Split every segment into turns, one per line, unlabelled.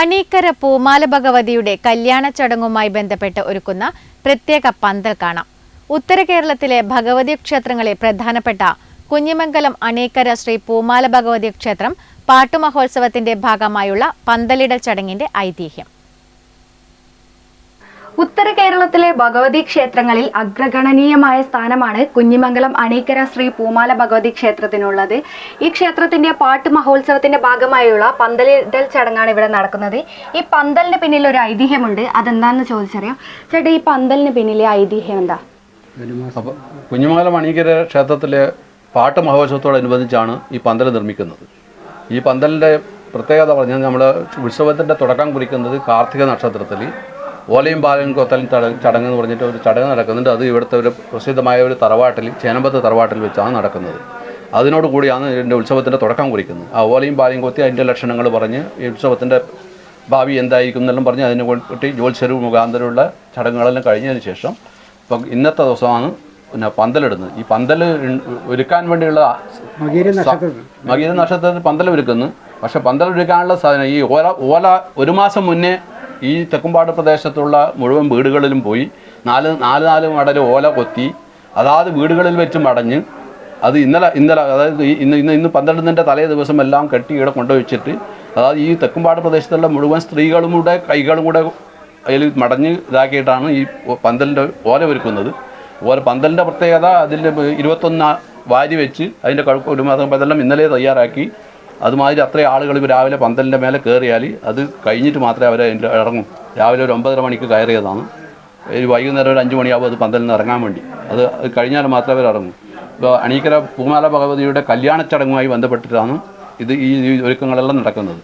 അണീക്കര പൂമാല ഭഗവതിയുടെ കല്യാണ ചടങ്ങുമായി ബന്ധപ്പെട്ട് ഒരുക്കുന്ന പ്രത്യേക പന്തൽ കാണാം. ഉത്തര കേരളത്തിലെ ഭഗവതി ക്ഷേത്രങ്ങളെ പ്രധാനപ്പെട്ട കുഞ്ഞിമംഗലം അണീക്കര ശ്രീ പൂമാല ഭഗവതി ക്ഷേത്രം പാട്ടുമഹോത്സവത്തിന്റെ ഭാഗമായുള്ള പന്തലിടൽ ചടങ്ങിന്റെ ഐതിഹ്യം.
ഉത്തര കേരളത്തിലെ ഭഗവതി ക്ഷേത്രങ്ങളിൽ അഗ്രഗണനീയമായ സ്ഥാനമാണ് കുഞ്ഞിമംഗലം അണീക്കര ശ്രീ പൂമാല ഭഗവതി ക്ഷേത്രത്തിനുള്ളത്. ഈ ക്ഷേത്രത്തിന്റെ പാട്ട് മഹോത്സവത്തിന്റെ ഭാഗമായുള്ള പന്തലിടൽ ചടങ്ങാണ് ഇവിടെ നടക്കുന്നത്. ഈ പന്തലിന് പിന്നിൽ ഒരു ഐതിഹ്യമുണ്ട്. അതെന്താണെന്ന് ചോദിച്ചറിയാം? ചേട്ടാ ഈ പന്തലിന് പിന്നിലെ ഐതിഹ്യം എന്താ?
കുഞ്ഞിമംഗലം അണീക്കര ക്ഷേത്രത്തിലെ പാട്ട് മഹോത്സവത്തോടനുബന്ധിച്ചാണ് ഈ പന്തൽ നിർമ്മിക്കുന്നത്. ഈ പന്തലിന്റെ പ്രത്യേകത പറഞ്ഞാൽ നമ്മൾ ഉത്സവത്തിന്റെ തുടക്കം കുറിക്കുന്നത് കാർത്തിക നക്ഷത്രത്തിൽ ഓലയും പാലയും കൊത്തലും ചട- ചടങ്ങ് എന്ന് പറഞ്ഞിട്ട് ഒരു ചടങ്ങ് നടക്കുന്നുണ്ട്. അത് ഇവിടുത്തെ ഒരു പ്രസിദ്ധമായ ഒരു തറവാട്ടിൽ ചേനമ്പത്ത് തറവാട്ടിൽ വെച്ചാണ് നടക്കുന്നത്. അതിനോട് കൂടിയാണ് ഇതിന്റെ ഉത്സവത്തിന്റെ തുടക്കം കുറിക്കുന്നത്. ആ ഓലയും പാലയും കൊത്തി അതിന്റെ ലക്ഷണങ്ങൾ പറഞ്ഞ് ഈ ഉത്സവത്തിന്റെ ഭാവി എന്തായിരിക്കും എന്നെല്ലാം പറഞ്ഞ് അതിനെ കൂട്ടി ജോത്സരവ് മുഖാന്തരമുള്ള ചടങ്ങുകളെല്ലാം കഴിഞ്ഞതിന് ശേഷം ഇപ്പം ഇന്നത്തെ ദിവസമാണ് പിന്നെ പന്തലിടുന്നത്. ഈ പന്തൽ ഒരുക്കാൻ വേണ്ടിയുള്ള മകീര നക്ഷത്രത്തിൽ. പന്തൽ ഒരുക്കുന്നു പക്ഷെ പന്തൽ ഒരുക്കാനുള്ള സാധനം ഈ ഓല ഓല ഒരു മാസം മുന്നേ ഈ തെക്കുംപാട് പ്രദേശത്തുള്ള മുഴുവൻ വീടുകളിലും പോയി നാല് നാല് നാല് മടൽ ഓല കൊത്തി അതാത് വീടുകളിൽ വെച്ച് മടഞ്ഞ് അത് ഇന്നലെ ഇന്നലെ അതായത് ഇന്ന് ഇന്ന് ഇന്ന് പന്ത്രണ്ടിന്റെ തലേ ദിവസം എല്ലാം കെട്ടി ഇവിടെ കൊണ്ടുവച്ചിട്ട് അതായത് ഈ തെക്കുംപാട് പ്രദേശത്തുള്ള മുഴുവൻ സ്ത്രീകളും കൂടെ കൈകളും കൂടെ അതിൽ മടഞ്ഞ് ഇതാക്കിയിട്ടാണ് ഈ പന്തലിന്റെ ഓല ഒരുക്കുന്നത്. ഓല പന്തലിന്റെ പ്രത്യേകത അതിൽ ഇരുപത്തൊന്ന് വാരി വെച്ച് അതിന്റെ കഴുക്ക് ഒരു മാസം പതെല്ലാം ഇന്നലെ തയ്യാറാക്കി അതുമാതിരി അത്രയും ആളുകൾ ഇപ്പോൾ രാവിലെ പന്തലിന്റെ മേലെ കയറിയാൽ അത് കഴിഞ്ഞിട്ട് മാത്രമേ അവരെ ഇറങ്ങും. രാവിലെ ഒരു ഒമ്പതര മണിക്ക് കയറിയതാണ്. ഒരു വൈകുന്നേരം ഒരു അഞ്ച് മണിയാവും അത് പന്തലിൽ നിന്ന് ഇറങ്ങാൻ വേണ്ടി. അത് കഴിഞ്ഞാൽ മാത്രമേ അവർ ഇറങ്ങൂ. ഇപ്പോൾ അണീക്കര പൂമാല ഭഗവതിയുടെ കല്യാണ ചടങ്ങുമായി ബന്ധപ്പെട്ടിട്ടാണ് ഇത് ഈ ഒരുക്കങ്ങളെല്ലാം നടക്കുന്നത്.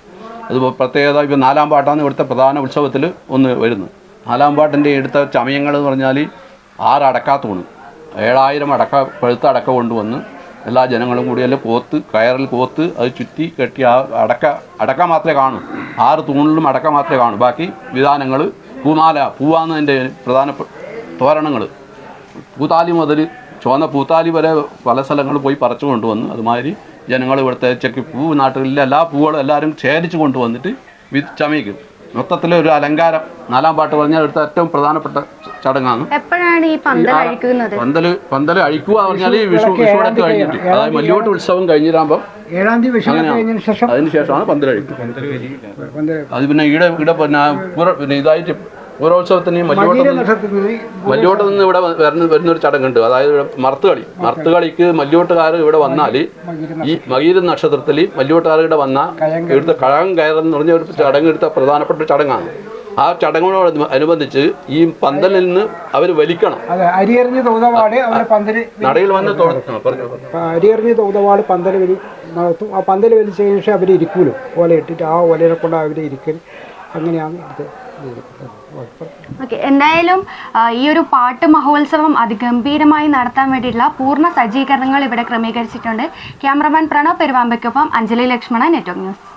അത് പ്രത്യേകത ഇപ്പോൾ നാലാം പാട്ടാണ് ഇവിടുത്തെ പ്രധാന ഉത്സവത്തിൽ ഒന്ന് വരുന്നത്. നാലാം പാട്ടിന്റെ എടുത്ത ചമയങ്ങൾ എന്ന് പറഞ്ഞാൽ ആറ് അടക്കാ തൂണ്. ഏഴായിരം അടക്ക പഴുത്ത അടക്ക കൊണ്ടുവന്ന് എല്ലാ ജനങ്ങളും കൂടി അല്ലെങ്കിൽ കോത്ത് കയറിൽ കോത്ത് അത് ചുറ്റി കെട്ടി ആ അടക്ക അടക്ക മാത്രമേ കാണൂ. ആറ് തൂണിലും അടക്ക മാത്രമേ കാണൂ. ബാക്കി വിധാനങ്ങൾ പൂമാല പൂവാന്നതിന്റെ പ്രധാന തോരണങ്ങൾ പൂത്താലി മുതൽ ചുവന്ന പൂത്താലി വരെ പല സ്ഥലങ്ങളിൽ പോയി പറിച്ചു കൊണ്ടുവന്ന് അതുമാതിരി ജനങ്ങൾ ഇവിടുത്തെ ചെക്കി പൂ നാട്ടിലെ എല്ലാ പൂവുകളും എല്ലാവരും ശേഖരിച്ചു കൊണ്ടുവന്നിട്ട് വി ചമയിക്കും ഒരു അലങ്കാരം. നാലാം പാട്ട് പറഞ്ഞാൽ അടുത്ത ഏറ്റവും പ്രധാനപ്പെട്ട ചടങ്ങാണ്.
എപ്പോഴാണ് ഈ പന്തൽ അഴിക്കുന്നത്?
പന്തൽ പന്തൽ അഴിക്കുക പറഞ്ഞാൽ ഈ വിഷു വിഷുവടക്ക് കഴിഞ്ഞിട്ട്. അതായത് മല്ലിയോട്ട് ഉത്സവം കഴിഞ്ഞിരാകുമ്പോൾ
ഏഴാം തീയതി ശേഷം?
അതിന് ശേഷമാണ് പന്തലഴിക്കുക
പന്തൽ
അത് പിന്നെ ഈടെ ഇവിടെ പിന്നെ ഇതായിട്ട് മല്ലിയോട്ട്
മകീര
നിന്ന് ഇവിടെ വരുന്ന വരുന്ന ഒരു ചടങ്ങുണ്ട്. അതായത് ഇവിടെ മർത്തുകളി. മർത്തുകളിക്ക് മല്ലിയോട്ടുകാർ ഇവിടെ വന്നാൽ ഈ മകീര നക്ഷത്രത്തിൽ മല്ലിയോട്ടുകാർ ഇവിടെ വന്നാൽ ഇവിടുത്തെ കഴകം കയറെന്ന് പറഞ്ഞ ഒരു ചടങ്ങ് എടുത്ത പ്രധാനപ്പെട്ട ഒരു ചടങ്ങാണ്. ആ ചടങ്ങിനോട് അനുബന്ധിച്ച് ഈ പന്തലിൽ നിന്ന് അവർ വലിക്കണം.
അരിയെറിഞ്ഞ് തൗതവാട് അവരെ പന്തൽ
നടയിൽ വന്ന്
അരിയറിഞ്ഞ്. തൗതവാട് പന്തൽ വലി നടത്തും. ആ പന്തൽ വലിച്ചതിന് ശേഷം അവർ ഇരിക്കൂലും ഓല ഇട്ടിട്ട് ആ ഓലയെ കൊണ്ട് അവർ ഇരിക്കൽ
എന്തായാലും ഈ ഒരു പാട്ട് മഹോത്സവം അതിഗംഭീരമായി നടത്താൻ വേണ്ടിയിട്ടുള്ള പൂർണ സജ്ജീകരണങ്ങൾ ഇവിടെ ക്രമീകരിച്ചിട്ടുണ്ട്. ക്യാമറമാൻ പ്രണവ് പെരുവാമ്പയ്ക്കൊപ്പം അഞ്ജലി ലക്ഷ്മണ നെറ്റ്വർക്ക് ന്യൂസ്.